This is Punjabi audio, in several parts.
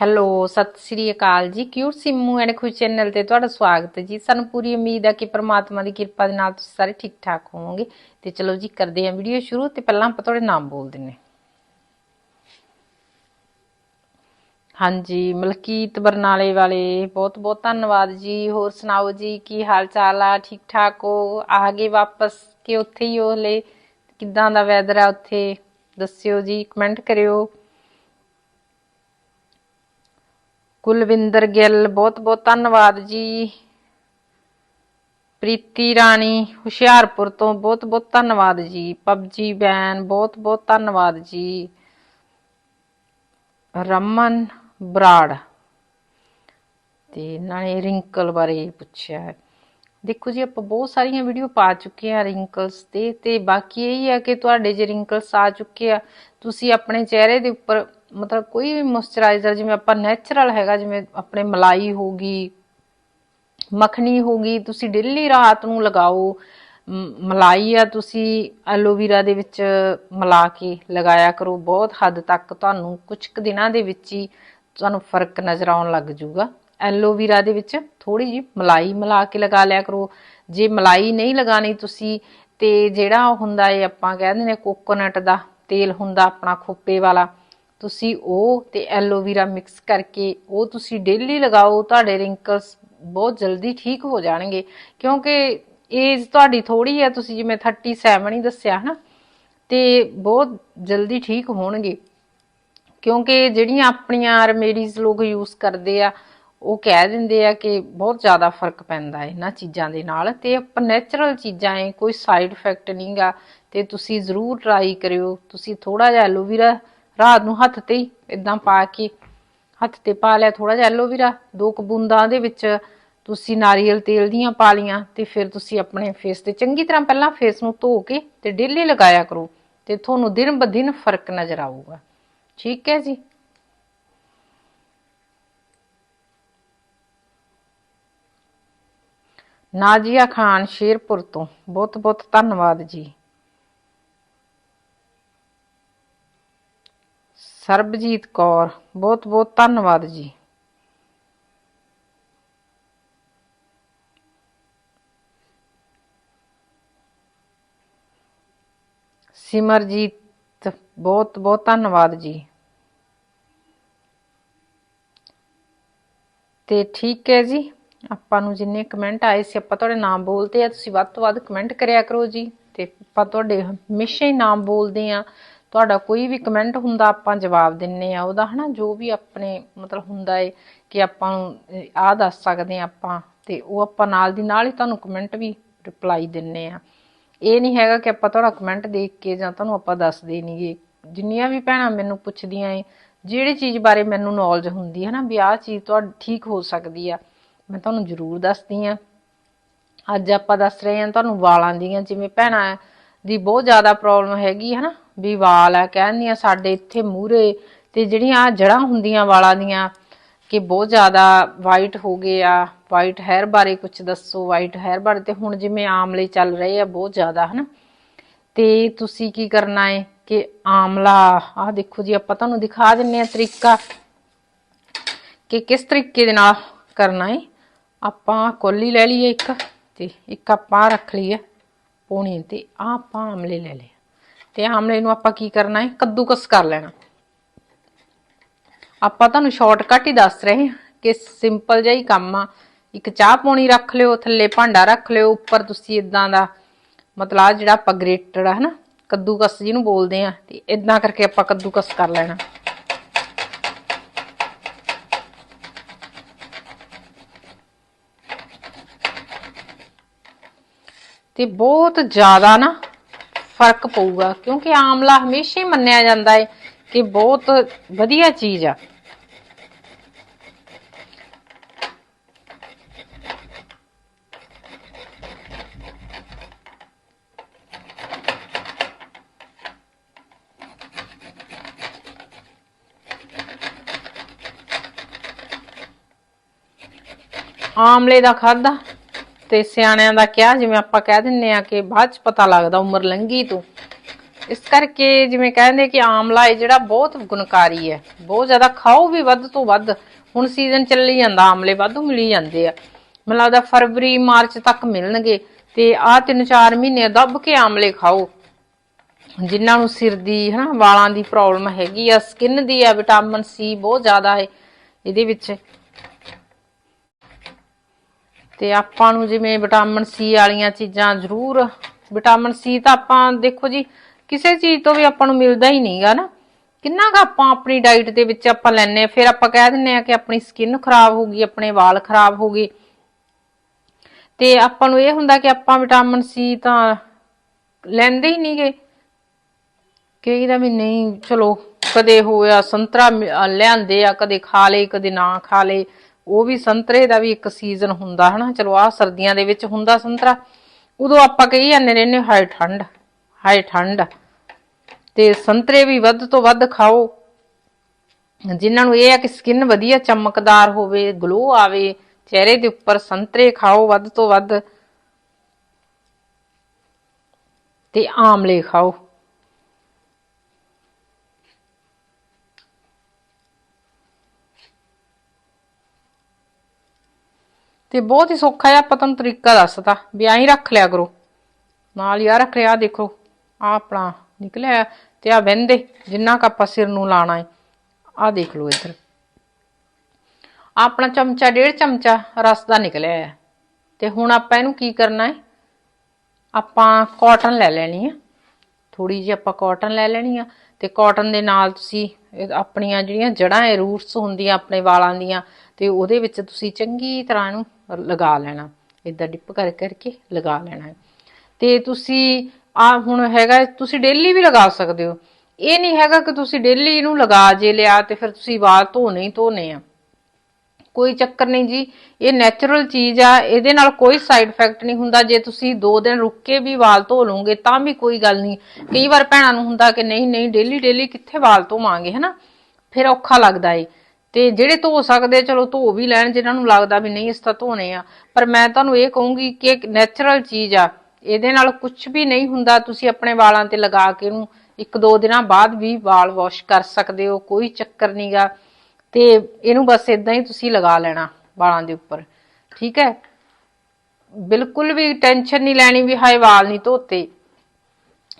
ਹੈਲੋ, ਸਤਿ ਸ੍ਰੀ ਅਕਾਲ ਜੀ। Cute Simmu and Khush channel ਤੇ ਤੁਹਾਡਾ ਸਵਾਗਤ ਹੈ ਜੀ। ਸਾਨੂੰ ਪੂਰੀ ਉਮੀਦ ਹੈ ਕਿ ਪ੍ਰਮਾਤਮਾ ਦੀ ਕਿਰਪਾ ਦੇ ਨਾਲ ਤੁਸੀਂ ਸਾਰੇ ਠੀਕ ਠਾਕ ਹੋਵੋਗੇ। ਤੇ ਚਲੋ ਜੀ, ਕਰਦੇ ਹਾਂ ਵੀਡੀਓ ਸ਼ੁਰੂ। ਤੇ ਪਹਿਲਾਂ ਆਪਾਂ ਤੁਹਾਡੇ ਨਾਮ ਬੋਲ ਦਿੰਨੇ ਹਾਂਜੀ, ਮਲਕੀਤ ਬਰਨਾਲੇ ਵਾਲੇ ਬਹੁਤ ਬਹੁਤ ਧੰਨਵਾਦ ਜੀ। ਹੋਰ ਸੁਣਾਓ ਜੀ, ਕੀ ਹਾਲ ਚਾਲ ਆ? ਠੀਕ ਠਾਕ ਹੋ? ਆ ਗਏ ਵਾਪਸ ਕਿ ਉੱਥੇ ਹੀ ਹੋ ਹਲੇ? ਕਿੱਦਾਂ ਦਾ ਵੈਦਰ ਆ ਉੱਥੇ? ਦੱਸਿਓ ਜੀ ਕਮੈਂਟ ਕਰਿਓ। ਕੁਲਵਿੰਦਰ ਗਿੱਲ, ਬਹੁਤ ਬਹੁਤ ਧੰਨਵਾਦ ਜੀ। ਪ੍ਰੀਤੀ ਰਾਣੀ, ਹੁਸ਼ਿਆਰਪੁਰ ਤੋਂ ਬਹੁਤ ਬਹੁਤ ਧੰਨਵਾਦ ਜੀ। ਪਬਜੀ ਬੈਨ ਬਹੁਤ ਬਹੁਤ ਧੰਨਵਾਦ ਜੀ। ਰਮਨ ਬਰਾੜ। ਤੇ ਨਾਲੇ ਰਿੰਕਲ ਬਾਰੇ ਪੁੱਛਿਆ ਹੈ। ਦੇਖੋ ਜੀ, ਆਪਾਂ ਬਹੁਤ ਸਾਰੀਆਂ ਵੀਡੀਓ ਪਾ ਚੁੱਕੇ ਆ ਰਿੰਕਲਸ ਤੇ ਤੇ ਬਾਕੀ ਇਹ ਹੀ ਆ ਕਿ ਤੁਹਾਡੇ ਜੇ ਰਿੰਕਲਸ ਆ ਚੁੱਕੇ ਆ, ਤੁਸੀਂ ਆਪਣੇ ਚਿਹਰੇ ਦੇ ਉੱਪਰ ਮਤਲਬ ਕੋਈ ਵੀ ਮੋਇਸਚਰਾਈਜ਼ਰ, ਜਿਵੇਂ ਆਪਾਂ ਨੈਚੁਰਲ ਹੈਗਾ, ਜਿਵੇਂ ਆਪਣੇ ਮਲਾਈ ਹੋਗੀ ਮੱਖਣੀ ਹੋਗੀ ਤੁਸੀਂ ਡੇਲੀ ਰਾਤ ਨੂੰ ਲਗਾਓ ਮਲਾਈ ਆ ਤੁਸੀਂ ਐਲੋਵੀਰਾ ਦੇ ਵਿੱਚ ਮਿਲਾ ਕੇ ਲਗਾਇਆ ਕਰੋ, ਬਹੁਤ ਹੱਦ ਤੱਕ ਤੁਹਾਨੂੰ ਕੁਝ ਕੁ ਦਿਨਾਂ ਦੇ ਵਿੱਚ ਹੀ ਤੁਹਾਨੂੰ ਫ਼ਰਕ ਨਜ਼ਰ ਆਉਣ ਲੱਗ ਜਾਊਗਾ ਐਲੋਵੀਰਾ ਦੇ ਵਿੱਚ ਥੋੜੀ ਜੀ ਮਲਾਈ ਮਿਲਾ ਕੇ ਲਗਾ ਲਿਆ ਕਰੋ। ਜੇ ਮਲਾਈ ਨਹੀਂ ਲਗਾਣੀ ਤੁਸੀਂ, ਤੇ ਜਿਹੜਾ ਹੁੰਦਾ ਏ ਆਪਾਂ ਕਹਿੰਦੇ ਨੇ ਕੋਕੋਨਟ ਦਾ ਤੇਲ ਹੁੰਦਾ ਆਪਣਾ ਖੋਪੇ ਵਾਲਾ ਤੁਸੀਂ ਉਹ ਤੇ ਐਲੋਵੀਰਾ ਮਿਕਸ ਕਰਕੇ ਉਹ ਤੁਸੀਂ ਡੇਲੀ ਲਗਾਓ, ਤੁਹਾਡੇ ਰਿੰਕਲਸ ਬਹੁਤ ਜਲਦੀ ਠੀਕ ਹੋ ਜਾਣਗੇ। ਕਿਉਂਕਿ ਏਜ ਤੁਹਾਡੀ ਥੋੜੀ ਹੈ, ਤੁਸੀਂ ਜਿਵੇਂ 37 ਹੀ ਦੱਸਿਆ ਹਨਾ, ਤੇ ਬਹੁਤ ਜਲਦੀ ਠੀਕ ਹੋਣਗੇ। ਕਿਉਂਕਿ ਜਿਹੜੀਆਂ ਆਪਣੀਆਂ ਰੈਮੇਡੀਜ਼ ਲੋਕ ਯੂਜ਼ ਕਰਦੇ ਆ, ਉਹ ਕਹਿ ਦਿੰਦੇ ਆ ਕਿ ਬਹੁਤ ਜ਼ਿਆਦਾ ਫ਼ਰਕ ਪੈਂਦਾ ਹੈ ਇਹਨਾਂ ਚੀਜ਼ਾਂ ਦੇ ਨਾਲ। ਤੇ ਆਪਾਂ ਨੈਚੁਰਲ ਚੀਜ਼ਾਂ ਹੈ, ਕੋਈ ਸਾਈਡ ਇਫੈਕਟ ਨਹੀਂਗਾ ਤੇ ਤੁਸੀਂ ਜ਼ਰੂਰ ਟਰਾਈ ਕਰਿਓ। ਤੁਸੀਂ ਥੋੜਾ ਜਿਹਾ ਐਲੋਵੀਰਾ ਰਾਤ ਨੂੰ ਹੱਥ ਤੇ ਹੀ ਇਦਾਂ ਪਾ ਕੇ ਹੱਥ ਤੇ ਪਾ ਲਿਆ ਥੋੜਾ ਜਿਹਾ ਐਲੋਵੀਰਾ ਦੋ ਕੁ ਬੂੰਦਾਂ ਦੇ ਵਿੱਚ ਤੁਸੀਂ ਨਾਰੀਅਲ ਤੇਲ ਦੀਆਂ ਪਾ ਲੀਆਂ ਤੇ ਫਿਰ ਤੁਸੀਂ ਆਪਣੇ ਫੇਸ ਤੇ ਚੰਗੀ ਤਰ੍ਹਾਂ ਪਹਿਲਾਂ ਫੇਸ ਨੂੰ ਧੋ ਕੇ ਤੇ ਡੇਲੀ ਲਗਾਇਆ ਕਰੋ ਤੇ ਤੁਹਾਨੂੰ ਦਿਨ ਬ ਦਿਨ ਫ਼ਰਕ ਨਜ਼ਰ ਆਊਗਾ। ਠੀਕ ਹੈ ਜੀ? ਨਾਜੀਆ ਖਾਨ ਸ਼ੇਰਪੁਰ ਤੋਂ। ਬਹੁਤ ਬਹੁਤ ਧੰਨਵਾਦ ਜੀ। ਸਰਬਜੀਤ ਕੌਰ, ਬਹੁਤ ਬਹੁਤ ਧੰਨਵਾਦ ਜੀ। ਸਿਮਰਜੀਤ, ਬਹੁਤ ਬਹੁਤ ਧੰਨਵਾਦ ਜੀ। ਤੇ ਠੀਕ ਹੈ ਜੀ, ਆਪਾਂ ਨੂੰ ਜਿੰਨੇ ਕਮੈਂਟ ਆਏ ਸੀ, ਆਪਾਂ ਤੁਹਾਡੇ ਨਾਮ ਬੋਲਦੇ ਆ, ਤੁਸੀਂ ਵੱਧ ਤੋਂ ਵੱਧ ਕਮੈਂਟ ਕਰਿਆ ਕਰੋ ਜੀ। ਤੇ ਆਪਾਂ ਤੁਹਾਡੇ ਹਮੇਸ਼ਾ ਹੀ ਨਾਮ ਬੋਲਦੇ ਆ। ਤੁਹਾਡਾ ਕੋਈ ਵੀ ਕਮੈਂਟ ਹੁੰਦਾ ਆਪਾਂ ਜਵਾਬ ਦਿੰਨੇ ਆ। ਉਹਦਾ ਹਨਾ ਜੋ ਵੀ ਆਪਣੇ ਮਤਲਬ ਹੁੰਦਾ ਏ ਕਿ ਆਪਾਂ ਨੂੰ ਆਹ ਦੱਸ ਸਕਦੇ ਆ ਆਪਾਂ ਤੇ ਉਹ ਆਪਾਂ ਨਾਲ ਦੀ ਨਾਲ ਹੀ ਤੁਹਾਨੂੰ ਕਮੈਂਟ ਵੀ ਰਿਪਲਾਈ ਦਿੰਨੇ ਆ। ਇਹ ਨਹੀਂ ਹੈਗਾ ਕਿ ਆਪਾਂ ਤੁਹਾਡਾ ਕਮੈਂਟ ਦੇਖ ਕੇ ਜਾਂ ਤੁਹਾਨੂੰ ਆਪਾਂ ਦੱਸਦੇ ਨਹੀਂਗੇ ਜਿੰਨੀਆਂ ਵੀ ਭੈਣਾਂ ਮੈਨੂੰ ਪੁੱਛਦੀਆਂ ਏ, ਜਿਹੜੀ ਚੀਜ਼ ਬਾਰੇ ਮੈਨੂੰ ਨੌਲੇਜ ਹੁੰਦੀ ਹੈ ਨਾ ਵੀ ਆਹ ਚੀਜ਼ ਤੁਹਾਡੀ, ਠੀਕ ਹੋ ਸਕਦੀ ਆ, ਮੈਂ ਤੁਹਾਨੂੰ ਜ਼ਰੂਰ ਦੱਸਦੀ ਆ। ਅੱਜ ਆਪਾਂ ਦੱਸ ਰਹੇ ਹਾਂ ਤੁਹਾਨੂੰ ਵਾਲਾਂ ਦੀਆਂ, ਜਿਵੇਂ ਭੈਣਾਂ ਦੀ ਬਹੁਤ ਜ਼ਿਆਦਾ ਪ੍ਰੋਬਲਮ ਹੈਗੀ ਹੈ ਨਾ ਵੀ ਵਾਲ ਆ ਕਹਿੰਦੀਆਂ ਸਾਡੇ ਇੱਥੇ ਮੂਰੇ ਤੇ ਜਿਹੜੀਆਂ ਆ ਜੜਾਂ ਹੁੰਦੀਆਂ ਵਾਲਾਂ ਦੀਆਂ ਕਿ ਬਹੁਤ ਜ਼ਿਆਦਾ ਵਾਈਟ ਹੋ ਗਏ ਆ ਵਾਈਟ ਹੈਅਰ ਬਾਰੇ ਕੁਝ ਦੱਸੋ ਵਾਈਟ ਹੈਅਰ ਬਾਰੇ ਤੇ ਹੁਣ ਜਿਵੇਂ ਆਮਲੇ ਚੱਲ ਰਹੇ ਆ ਬਹੁਤ ਜ਼ਿਆਦਾ, ਹਨਾ। ਤੇ ਤੁਸੀਂ ਕੀ ਕਰਨਾ ਹੈ ਕਿ ਆਮਲਾ, ਆਹ ਦੇਖੋ ਜੀ ਆਪਾਂ ਤੁਹਾਨੂੰ ਦਿਖਾ ਦਿੰਨੇ ਆ ਤਰੀਕਾ ਕਿ ਕਿਸ ਤਰੀਕੇ ਦੇ ਨਾਲ ਕਰਨਾ ਹੈ ਆਪਾਂ ਕੋਲੀ ਲੈ ਲਈਏ ਇੱਕ ਤੇ ਇੱਕ ਆਪਾਂ ਰੱਖ ਲਈਏ ਪੋਣੀ ਤੇ, ਆਹ ਆਪਾਂ ਆਮਲੇ ਲੈ ਲਏ। ਤੇ ਆਮਲੇ ਨੂੰ ਆਪਾਂ ਕੀ ਕਰਨਾ ਹੈ? ਕੱਦੂਕਸ ਕਰ ਲੈਣਾ। ਆਪਾਂ ਤੁਹਾਨੂੰ ਸ਼ਾਰਟਕਟ ਹੀ ਦੱਸ ਰਹੇ ਹਾਂ ਕਿ ਸਿੰਪਲ ਜਿਹਾ ਹੀ ਕੰਮ ਆ। ਇੱਕ ਚਾਹ ਪੌਣੀ ਰੱਖ ਲਿਓ, ਥੱਲੇ ਭਾਂਡਾ ਰੱਖ ਲਿਓ, ਉੱਪਰ ਤੁਸੀਂ ਇਦਾਂ ਦਾ ਮਤਲਬ ਆਹ ਜਿਹੜਾ ਆਪਾਂ ਗ੍ਰੇਟਡ ਆ, ਹਨਾ? ਕੱਦੂਕਸ ਜਿਹਨੂੰ ਬੋਲਦੇ ਆ, ਤੇ ਇਦਾਂ ਕਰਕੇ ਆਪਾਂ ਕੱਦੂਕਸ ਕਰ ਲੈਣਾ। ਤੇ ਬਹੁਤ ਜ਼ਿਆਦਾ ਨਾ ਫ਼ਰਕ ਪਊਗਾ। ਕਿਉਂਕਿ ਆਮਲਾ ਹਮੇਸ਼ਾ ਹੀ ਮੰਨਿਆ ਜਾਂਦਾ ਹੈ ਕਿ ਬਹੁਤ ਵਧੀਆ ਚੀਜ਼ ਆ। ਆਮਲੇ ਦਾ ਖਾਦਾ ਤੇ ਸਿਆਣਿਆਂ ਦਾ ਕਿਹਾ, ਜਿਵੇਂ ਆਪਾਂ ਕਹਿ ਦਿੰਨੇ ਆ ਕਿ ਬਾਅਦ ਚ ਪਤਾ ਲੱਗਦਾ ਉਮਰ ਲੰਘੀ ਤੋਂ। ਇਸ ਕਰਕੇ ਜਿਵੇਂ ਕਹਿੰਦੇ ਕਿ ਆਮਲਾ ਹੈ ਜਿਹੜਾ ਬਹੁਤ ਗੁਣਕਾਰੀ ਹੈ, ਬਹੁਤ ਜ਼ਿਆਦਾ ਖਾਓ ਵੀ ਵੱਧ ਤੋਂ ਵੱਧ। ਹੁਣ ਸੀਜ਼ਨ ਚੱਲੀ ਜਾਂਦਾ, ਆਮਲੇ ਵਾਧੂ ਮਿਲੀ ਜਾਂਦੇ ਆ। ਮੈਨੂੰ ਲੱਗਦਾ ਫਰਵਰੀ, ਮਾਰਚ ਤੱਕ ਮਿਲਣਗੇ ਤੇ ਆਹ ਤਿੰਨ ਚਾਰ ਮਹੀਨੇ ਦੱਬ ਕੇ ਆਮਲੇ ਖਾਓ। ਜਿਨ੍ਹਾਂ ਨੂੰ ਸਿਰ ਦੀ, ਹਨਾ, ਵਾਲਾਂ ਦੀ ਪ੍ਰੋਬਲਮ ਹੈਗੀ ਆ ਸਕਿਨ ਦੀ ਆ ਵਿਟਾਮਿਨ ਸੀ ਬਹੁਤ ਜ਼ਿਆਦਾ ਹੈ ਇਹਦੇ ਵਿੱਚ। ਤੇ ਆਪਾਂ ਨੂੰ ਜਿਵੇਂ ਵਿਟਾਮਿਨ ਸੀ ਵਾਲੀਆਂ ਚੀਜ਼ਾਂ ਜ਼ਰੂਰ, ਵਿਟਾਮਿਨ ਸੀ ਤਾਂ ਆਪਾਂ ਦੇਖੋ ਜੀ, ਕਿਸੇ ਚੀਜ਼ ਤੋਂ ਵੀ ਆਪਾਂ ਨੂੰ ਮਿਲਦਾ ਹੀ ਨਹੀਂਗਾ ਨਾ। ਕਿੰਨਾ ਕੁ ਆਪਾਂ ਆਪਣੀ ਡਾਈਟ ਦੇ ਵਿੱਚ ਆਪਾਂ ਲੈਨੇ ਫਿਰ ਆਪਾਂ ਕਹਿ ਦਿੰਨੇ ਆ ਕਿ ਆਪਣੀ ਸਕਿਨ ਖਰਾਬ ਹੋ ਗਈ, ਆਪਣੇ ਵਾਲ ਖਰਾਬ ਹੋ ਗਏ। ਤੇ ਆਪਾਂ ਨੂੰ ਇਹ ਹੁੰਦਾ ਕਿ ਆਪਾਂ ਵਿਟਾਮਿਨ ਸੀ ਤਾਂ ਲੈਂਦੇ ਹੀ ਨਹੀਂਗੇ। ਕਹੀਦਾ ਵੀ ਨਹੀਂ, ਚਲੋ, ਕਦੇ ਹੋਇਆ ਸੰਤਰਾ ਲਿਆਂਦੇ ਆ, ਕਦੇ ਖਾ ਲਏ, ਕਦੇ ਨਾ ਖਾ ਲਏ। ਉਹ ਵੀ ਸੰਤਰੇ ਦਾ ਵੀ ਇੱਕ ਸੀਜ਼ਨ ਹੁੰਦਾ ਹਨਾ। ਚਲੋ ਆ ਸਰਦੀਆਂ ਦੇ ਵਿੱਚ ਹੁੰਦਾ ਸੰਤਰਾ। ਉਦੋਂ ਆਪਾਂ ਕਹੀ ਜਾਂਦੇ ਰਹਿੰਦੇ ਹਾਏ ਠੰਡ ਹਾਏ ਠੰਡ। ਤੇ ਸੰਤਰੇ ਵੀ ਵੱਧ ਤੋਂ ਵੱਧ ਖਾਓ। ਜਿਨ੍ਹਾਂ ਨੂੰ ਇਹ ਆ ਕਿ ਸਕਿਨ ਵਧੀਆ ਚਮਕਦਾਰ ਹੋਵੇ ਗਲੋ ਆਵੇ, ਚਿਹਰੇ ਦੇ ਉੱਪਰ ਸੰਤਰੇ ਖਾਓ ਵੱਧ ਤੋਂ ਵੱਧ। ਤੇ ਆਮਲੇ ਖਾਓ। ਤੇ ਬਹੁਤ ਹੀ ਸੌਖਾ ਹੈ ਆਪਾਂ ਤੁਹਾਨੂੰ ਤਰੀਕਾ ਦੱਸਤਾ, ਵੀ ਐਂ ਰੱਖ ਲਿਆ ਕਰੋ। ਨਾਲ ਹੀ ਰੱਖ ਲਿਆ, ਆਹ ਦੇਖੋ ਆ ਆਪਣਾ ਨਿਕਲਿਆ ਤੇ ਆ ਵਹਿੰਦੇ, ਜਿੰਨਾ ਕ ਆਪਾਂ ਸਿਰ ਨੂੰ ਲਾਣਾ ਹੈ ਆ ਦੇਖ ਲਓ ਇੱਧਰ। ਆਪਣਾ ਚਮਚਾ, ਡੇਢ ਚਮਚਾ ਰਸ ਦਾ ਨਿਕਲਿਆ ਹੈ ਤੇ ਹੁਣ ਆਪਾਂ ਇਹਨੂੰ ਕੀ ਕਰਨਾ ਹੈ ਆਪਾਂ ਕਾਟਨ ਲੈ ਲੈਣੀ ਆ ਥੋੜੀ ਜਿਹੀ ਆਪਾਂ ਕਾਟਨ ਲੈ ਲੈਣੀ ਆ। ਤੇ ਕਾਟਨ ਦੇ ਨਾਲ ਤੁਸੀਂ ਆਪਣੀਆਂ ਜਿਹੜੀਆਂ ਜੜਾਂ ਹੈ ਰੂਟਸ ਹੁੰਦੀਆਂ, ਆਪਣੇ ਵਾਲਾਂ ਦੀਆਂ, ਤੇ ਉਹਦੇ ਵਿੱਚ ਤੁਸੀਂ ਚੰਗੀ ਤਰ੍ਹਾਂ ਇਹਨੂੰ ਲਗਾ ਲੈਣਾ। ਇਦਾਂ ਡਿਪ ਕਰ ਕਰਕੇ ਲਗਾ ਲੈਣਾ ਹੈ। ਤੇ ਤੁਸੀਂ ਆ ਹੁਣ ਹੈਗਾ, ਤੁਸੀਂ ਡੇਲੀ ਵੀ ਲਗਾ ਸਕਦੇ ਹੋ। ਇਹ ਨਹੀਂ ਹੈਗਾ ਕਿ ਤੁਸੀਂ ਡੇਲੀ ਇਹਨੂੰ ਲਗਾ ਜੇ ਲਿਆ ਤੇ ਫਿਰ ਤੁਸੀਂ ਵਾਲ ਧੋਣੇ ਹੀ ਧੋਣੇ ਆ। ਕੋਈ ਚੱਕਰ ਨਹੀਂ ਜੀ, ਇਹ ਨੈਚੁਰਲ ਚੀਜ਼ ਆ, ਇਹਦੇ ਨਾਲ ਕੋਈ ਸਾਈਡ ਇਫੈਕਟ ਨਹੀਂ ਹੁੰਦਾ। ਜੇ ਤੁਸੀਂ 2 ਦਿਨ ਰੁੱਕ ਕੇ ਵੀ ਵਾਲ ਧੋ ਲਓਗੇ ਤਾਂ ਵੀ ਕੋਈ ਗੱਲ ਨਹੀਂ। ਕਈ ਵਾਰ ਭੈਣਾਂ ਨੂੰ ਹੁੰਦਾ ਕਿ ਨਹੀਂ ਨਹੀਂ ਡੇਲੀ ਡੇਲੀ ਕਿੱਥੇ ਵਾਲ ਧੋਵਾਂਗੇ, ਹਨਾ? ਫਿਰ ਔਖਾ ਲੱਗਦਾ ਏ। ਤੇ ਜਿਹੜੇ ਧੋ ਸਕਦੇ ਚਲੋ ਧੋ ਵੀ ਲੈਣ, ਜਿਨ੍ਹਾਂ ਨੂੰ ਲੱਗਦਾ ਵੀ ਨਹੀਂ ਇਸ ਤਾਂ ਧੋਣੇ ਆ। ਪਰ ਮੈਂ ਤੁਹਾਨੂੰ ਇਹ ਕਹੂੰਗੀ ਕਿ ਇੱਕ ਨੈਚੁਰਲ ਚੀਜ਼ ਆ, ਇਹਦੇ ਨਾਲ ਕੁਝ ਵੀ ਨਹੀਂ ਹੁੰਦਾ, ਤੁਸੀਂ ਆਪਣੇ ਵਾਲਾਂ ਤੇ ਲਗਾ ਕੇ ਇਹਨੂੰ ਇੱਕ ਦੋ ਦਿਨਾਂ ਬਾਅਦ ਵੀ ਵਾਲ ਵਾਸ਼ ਕਰ ਸਕਦੇ ਹੋ, ਕੋਈ ਚੱਕਰ ਨਹੀਂਗਾ ਤੇ ਇਹਨੂੰ ਬਸ ਇਦਾਂ ਹੀ ਤੁਸੀਂ ਲਗਾ ਲੈਣਾ ਵਾਲਾਂ ਦੇ ਉੱਪਰ, ਠੀਕ ਹੈ? ਬਿਲਕੁਲ ਵੀ ਟੈਨਸ਼ਨ ਨਹੀਂ ਲੈਣੀ ਵੀ ਹਾਏ ਵਾਲ ਨਹੀਂ ਧੋਤੇ।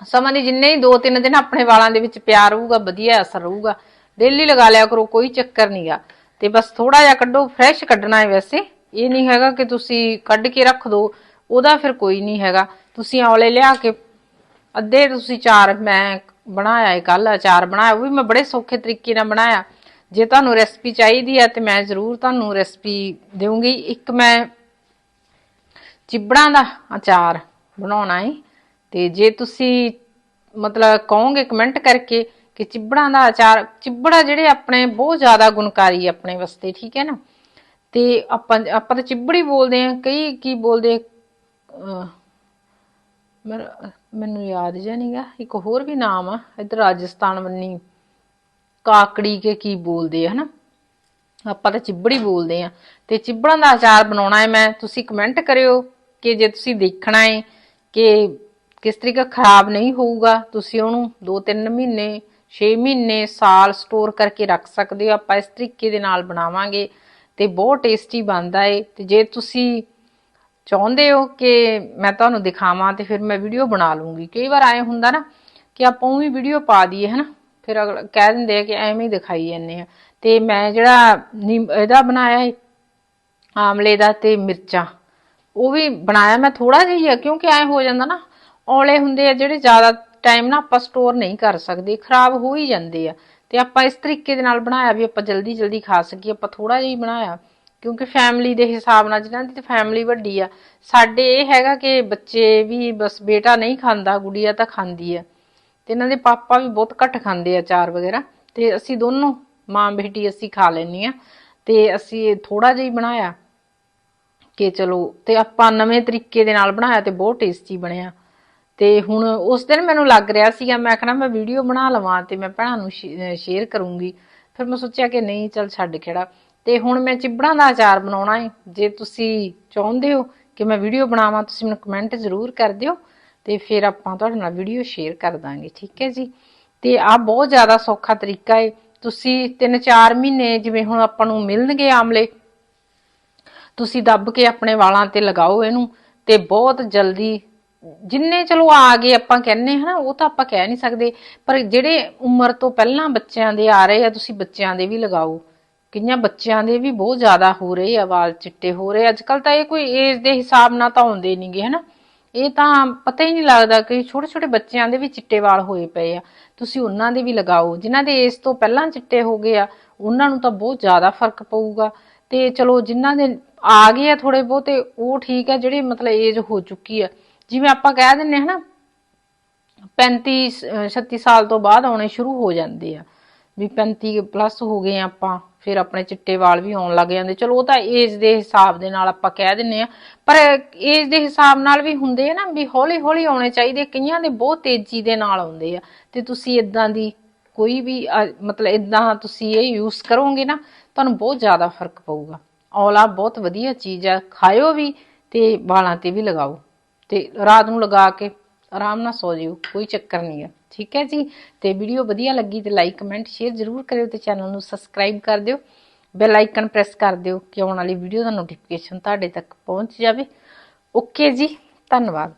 ਸਮਾਂ ਦੀ ਜਿੰਨੇ ਹੀ 2-3 ਦਿਨ ਆਪਣੇ ਵਾਲਾਂ ਦੇ ਵਿੱਚ ਪਿਆਰ ਰਹੂਗਾ, ਵਧੀਆ ਅਸਰ ਰਹੂਗਾ। ਡੇਲੀ ਲਗਾ ਲਿਆ ਕਰੋ, ਕੋਈ ਚੱਕਰ ਨਹੀਂਗਾ ਤੇ ਬਸ ਥੋੜਾ ਜਿਹਾ ਕੱਢੋ ਫਰੈਸ਼ ਕੱਢਣਾ ਹੈ ਵੈਸੇ। ਇਹ ਨਹੀਂ ਹੈਗਾ ਕਿ ਤੁਸੀਂ ਕੱਢ ਕੇ ਰੱਖ ਦਿਓ ਉਹਦਾ ਫਿਰ ਕੋਈ ਨਹੀਂ ਹੈਗਾ। ਤੁਸੀਂ ਔਲੇ ਲਿਆ ਕੇ, ਅੱਧੇ ਤੁਸੀਂ ਚਾਰ ਮੈਂ ਬਣਾਇਆ ਹੈ ਕੱਲ ਅਚਾਰ ਬਣਾਇਆ, ਉਹ ਵੀ ਮੈਂ ਬੜੇ ਸੌਖੇ ਤਰੀਕੇ ਨਾਲ ਬਣਾਇਆ। ਜੇ ਤੁਹਾਨੂੰ ਰੈਸਪੀ ਚਾਹੀਦੀ ਹੈ ਤੇ ਮੈਂ ਜ਼ਰੂਰ ਤੁਹਾਨੂੰ ਰੈਸਪੀ ਦੇਵਾਂਗੀ ਇੱਕ ਮੈਂ ਚਿਬੜਾਂ ਦਾ ਅਚਾਰ ਬਣਾਉਣਾ ਹੈ ਤੇ ਜੇ ਤੁਸੀਂ ਮਤਲਬ ਕਹੋਗੇ ਕਮੈਂਟ ਕਰਕੇ ਕਿ ਚਿਬੜਾਂ ਦਾ ਅਚਾਰ ਚਿਬੜਾ ਜਿਹੜੇ ਆਪਣੇ ਬਹੁਤ ਜ਼ਿਆਦਾ ਗੁਣਕਾਰੀ ਆਪਣੇ ਵਾਸਤੇ, ਠੀਕ ਹੈ ਨਾ? ਤੇ ਆਪਾਂ ਆਪਾਂ ਤਾਂ ਚਿਬੜੀ ਬੋਲਦੇ ਆ ਕਈ ਕੀ ਬੋਲਦੇ ਮੈਨੂੰ ਯਾਦ ਜਿਹਾ ਨਹੀਂਗਾ ਇੱਕ ਹੋਰ ਵੀ ਨਾਮ ਆ, ਇੱਧਰ ਰਾਜਸਥਾਨ ਬੰਨੀ ਕਾਕੜੀ ਕੇ ਕੀ ਬੋਲਦੇ ਆ, ਹਨਾ? ਆਪਾਂ ਤਾਂ ਚਿਬੜੀ ਬੋਲਦੇ ਆ ਤੇ ਚਿਬੜਾਂ ਦਾ ਅਚਾਰ ਬਣਾਉਣਾ ਹੈ, ਮੈਂ, ਤੁਸੀਂ ਕਮੈਂਟ ਕਰਿਓ ਕਿ ਜੇ ਤੁਸੀਂ ਦੇਖਣਾ ਹੈ ਕਿ ਕਿਸ ਤਰੀਕਾ ਖਰਾਬ ਨਹੀਂ ਹੋਊਗਾ, ਤੁਸੀਂ ਉਹਨੂੰ 2-3 ਮਹੀਨੇ 6 ਮਹੀਨੇ ਸਾਲ ਸਟੋਰ ਕਰਕੇ ਰੱਖ ਸਕਦੇ ਹੋ। ਆਪਾਂ ਇਸ ਤਰੀਕੇ ਦੇ ਨਾਲ ਬਣਾਵਾਂਗੇ ਤੇ ਬਹੁਤ ਟੇਸਟੀ ਬਣਦਾ ਏ। ਤੇ ਜੇ ਤੁਸੀਂ ਚਾਹੁੰਦੇ ਹੋ ਕਿ ਮੈਂ ਤੁਹਾਨੂੰ ਦਿਖਾਵਾਂ ਤੇ ਫਿਰ ਮੈਂ ਵੀਡੀਓ ਬਣਾ ਲੂੰਗੀ। ਕਈ ਵਾਰ ਆਏ ਹੁੰਦਾ ਨਾ ਕਿ ਆਪਾਂ ਉਹ ਵੀ ਵੀਡੀਓ ਪਾ ਦਈਏ, ਹਨਾ? ਫਿਰ ਅਗਲਾ, ਕਹਿ ਦਿੰਦੇ ਆ ਕਿ ਐਵੇਂ ਹੀ ਦਿਖਾਈ ਜਾਂਦੇ ਆ। ਤੇ ਮੈਂ ਜਿਹੜਾ ਨਿੰਮ- ਇਹਦਾ ਬਣਾਇਆ ਏ, ਆਮਲੇ ਦਾ ਤੇ ਮਿਰਚਾਂ, ਉਹ ਵੀ ਬਣਾਇਆ ਮੈਂ ਥੋੜਾ ਜਿਹਾ ਹੀ ਆ ਕਿਉਂਕਿ ਐ ਹੋ ਜਾਂਦਾ ਨਾ, ਔਲੇ ਹੁੰਦੇ ਆ ਜਿਹੜੇ ਜ਼ਿਆਦਾ ਟਾਈਮ ਨਾ ਆਪਾਂ ਸਟੋਰ ਨਹੀਂ ਕਰ ਸਕਦੇ, ਖਰਾਬ ਹੋ ਹੀ ਜਾਂਦੇ ਆ। ਤੇ ਆਪਾਂ ਇਸ ਤਰੀਕੇ ਦੇ ਨਾਲ ਬਣਾਇਆ ਵੀ ਆਪਾਂ ਜਲਦੀ ਜਲਦੀ ਖਾ ਸਕੀਏ, ਆਪਾਂ ਥੋੜਾ ਜਿਹਾ ਹੀ ਬਣਾਇਆ। ਕਿਉਂਕਿ ਫੈਮਿਲੀ ਦੇ ਹਿਸਾਬ ਨਾਲ ਜਿਨ੍ਹਾਂ ਦੀ ਫੈਮਿਲੀ ਵੱਡੀ ਆ, ਸਾਡੇ ਇਹ ਹੈਗਾ ਕਿ ਬੱਚੇ ਵੀ ਬਸ ਬੇਟਾ ਨਹੀਂ ਖਾਂਦਾ, ਗੁੜੀਆ ਤਾਂ ਖਾਂਦੀ ਆ। ਤੇ ਇਹਨਾਂ ਦੇ ਪਾਪਾ ਵੀ ਬਹੁਤ ਘੱਟ ਖਾਂਦੇ ਆ ਚਾਰ ਵਗੈਰਾ। ਤੇ ਅਸੀਂ ਦੋਨੋਂ ਮਾਂ ਬੇਟੀ ਅਸੀਂ ਖਾ ਲੈਂਦੇ ਆ। ਤੇ ਅਸੀਂ ਥੋੜਾ ਜਿਹਾ ਹੀ ਬਣਾਇਆ ਕਿ ਚਲੋ, ਤੇ ਆਪਾਂ ਨਵੇਂ ਤਰੀਕੇ ਦੇ ਨਾਲ ਬਣਾਇਆ ਤੇ ਬਹੁਤ ਟੇਸਟੀ ਬਣਿਆ। ਤੇ ਹੁਣ ਉਸ ਦਿਨ ਮੈਨੂੰ ਲੱਗ ਰਿਹਾ ਸੀਗਾ, ਮੈਂ ਆਖਣਾ ਮੈਂ ਵੀਡੀਓ ਬਣਾ ਲਵਾਂ ਤੇ ਮੈਂ ਭੈਣਾਂ ਨੂੰ ਸ਼ੇਅਰ ਕਰੂੰਗੀ। ਫਿਰ ਮੈਂ ਸੋਚਿਆ ਕਿ ਨਹੀਂ, ਚੱਲ ਛੱਡ ਖੇੜਾ। ਤੇ ਹੁਣ ਮੈਂ ਚਿਬੜਾਂ ਦਾ ਅਚਾਰ ਬਣਾਉਣਾ ਹੈ ਜੇ ਤੁਸੀਂ ਚਾਹੁੰਦੇ ਹੋ ਕਿ ਮੈਂ ਵੀਡੀਓ ਬਣਾਵਾਂ, ਤੁਸੀਂ ਮੈਨੂੰ ਕਮੈਂਟ ਜ਼ਰੂਰ ਕਰ ਦਿਓ ਤੇ ਫਿਰ ਆਪਾਂ ਤੁਹਾਡੇ ਨਾਲ ਵੀਡੀਓ ਸ਼ੇਅਰ ਕਰ ਦਾਂਗੇ, ਠੀਕ ਹੈ ਜੀ? ਤੇ ਆ ਬਹੁਤ ਜ਼ਿਆਦਾ ਸੌਖਾ ਤਰੀਕਾ ਹੈ ਤੁਸੀਂ 3-4 ਮਹੀਨੇ ਜਿਵੇਂ ਹੁਣ ਆਪਾਂ ਨੂੰ ਮਿਲਣਗੇ ਆਮਲੇ, ਤੁਸੀਂ ਦੱਬ ਕੇ ਆਪਣੇ ਵਾਲਾਂ ਤੇ ਲਗਾਓ ਇਹਨੂੰ ਤੇ ਬਹੁਤ ਜਲਦੀ ਜਿੰਨੇ ਚਲੋ ਆ ਗਏ ਆਪਾਂ ਕਹਿੰਨੇ ਹਨਾ, ਉਹ ਤਾਂ ਆਪਾਂ ਕਹਿ ਨਹੀਂ ਸਕਦੇ, ਪਰ ਜਿਹੜੇ ਉਮਰ ਤੋਂ ਪਹਿਲਾਂ ਬੱਚਿਆਂ ਦੇ ਆ ਰਹੇ ਆ, ਤੁਸੀਂ ਬੱਚਿਆਂ ਦੇ ਵੀ ਲਗਾਓ। ਕਈਆਂ ਬੱਚਿਆਂ ਦੇ ਵੀ ਬਹੁਤ ਜ਼ਿਆਦਾ ਹੋ ਰਹੇ ਆ, ਵਾਲ ਚਿੱਟੇ ਹੋ ਰਹੇ। ਅੱਜ ਕੱਲ ਤਾਂ ਇਹ ਕੋਈ ਏਜ ਦੇ ਹਿਸਾਬ ਨਾਲ ਤਾਂ ਆਉਂਦੇ ਨਹੀਂਗੇ ਹਨਾ। ਇਹ ਤਾਂ ਪਤਾ ਹੀ ਨਹੀਂ ਲੱਗਦਾ ਕਿ ਛੋਟੇ ਛੋਟੇ ਬੱਚਿਆਂ ਦੇ ਵੀ ਚਿੱਟੇ ਵਾਲ ਹੋਏ ਪਏ ਆ। ਤੁਸੀਂ ਉਹਨਾਂ ਦੇ ਵੀ ਲਗਾਓ, ਜਿਨ੍ਹਾਂ ਦੇ ਏਜ ਤੋਂ ਪਹਿਲਾਂ ਚਿੱਟੇ ਹੋ ਗਏ ਆ, ਉਹਨਾਂ ਨੂੰ ਤਾਂ ਬਹੁਤ ਜ਼ਿਆਦਾ ਫ਼ਰਕ ਪਊਗਾ। ਤੇ ਚਲੋ, ਜਿਨ੍ਹਾਂ ਦੇ ਆ ਗਏ ਆ ਥੋੜੇ ਬਹੁਤੇ ਉਹ ਠੀਕ ਆ, ਜਿਹੜੇ ਮਤਲਬ ਏਜ ਹੋ ਚੁੱਕੀ ਆ। ਜਿਵੇਂ ਆਪਾਂ ਕਹਿ ਦਿੰਨੇ ਹਨਾ 35 ਅਹ 36 ਸਾਲ ਤੋਂ ਬਾਅਦ ਆਉਣੇ ਸ਼ੁਰੂ ਹੋ ਜਾਂਦੇ ਆ। ਵੀ 35 ਪਲੱਸ ਹੋ ਗਏ ਆ ਆਪਾਂ, ਫਿਰ ਆਪਣੇ ਚਿੱਟੇ ਵਾਲ ਵੀ ਆਉਣ ਲੱਗ ਜਾਂਦੇ। ਚਲੋ ਉਹ ਤਾਂ ਏਜ ਦੇ ਹਿਸਾਬ ਦੇ ਨਾਲ ਆਪਾਂ ਕਹਿ ਦਿੰਨੇ ਆ। ਪਰ ਏਜ ਦੇ ਹਿਸਾਬ ਨਾਲ ਵੀ ਹੁੰਦੇ ਆ ਨਾ, ਵੀ ਹੌਲੀ ਹੌਲੀ ਆਉਣੇ ਚਾਹੀਦੇ। ਕਈਆਂ ਦੇ ਬਹੁਤ ਤੇਜ਼ੀ ਦੇ ਨਾਲ ਆਉਂਦੇ ਆ। ਤੇ ਤੁਸੀਂ ਇਦਾਂ ਦੀ ਕੋਈ ਵੀ ਮਤਲਬ ਇਦਾਂ ਤੁਸੀਂ ਇਹ ਯੂਜ਼ ਕਰੋਗੇ ਨਾ, ਤੁਹਾਨੂੰ ਬਹੁਤ ਜ਼ਿਆਦਾ ਫ਼ਰਕ ਪਊਗਾ। ਔਲਾ ਬਹੁਤ ਵਧੀਆ ਚੀਜ਼ ਆ। ਖਾਇਓ ਵੀ ਤੇ ਵਾਲਾਂ ਤੇ ਵੀ ਲਗਾਓ। ਤੇ ਰਾਤ ਨੂੰ ਲਗਾ ਕੇ ਆਰਾਮ ਨਾਲ ਸੌ ਜਿਓ, ਕੋਈ ਚੱਕਰ ਨਹੀਂ ਹੈ ਠੀਕ ਹੈ ਜੀ? ਤੇ ਵੀਡੀਓ ਵਧੀਆ ਲੱਗੀ ਤੇ ਲਾਈਕ ਕਮੈਂਟ ਸ਼ੇਅਰ ਜ਼ਰੂਰ ਕਰਿਓ ਤੇ ਚੈਨਲ ਨੂੰ ਸਬਸਕ੍ਰਾਈਬ ਕਰ ਦਿਓ। ਬੈਲ ਆਈਕਨ ਪ੍ਰੈਸ ਕਰ ਦਿਓ ਕਿ ਆਉਣ ਵਾਲੀ ਵੀਡੀਓ ਦਾ ਨੋਟੀਫਿਕੇਸ਼ਨ ਤੁਹਾਡੇ ਤੱਕ ਪਹੁੰਚ ਜਾਵੇ। ਓਕੇ ਜੀ, ਧੰਨਵਾਦ।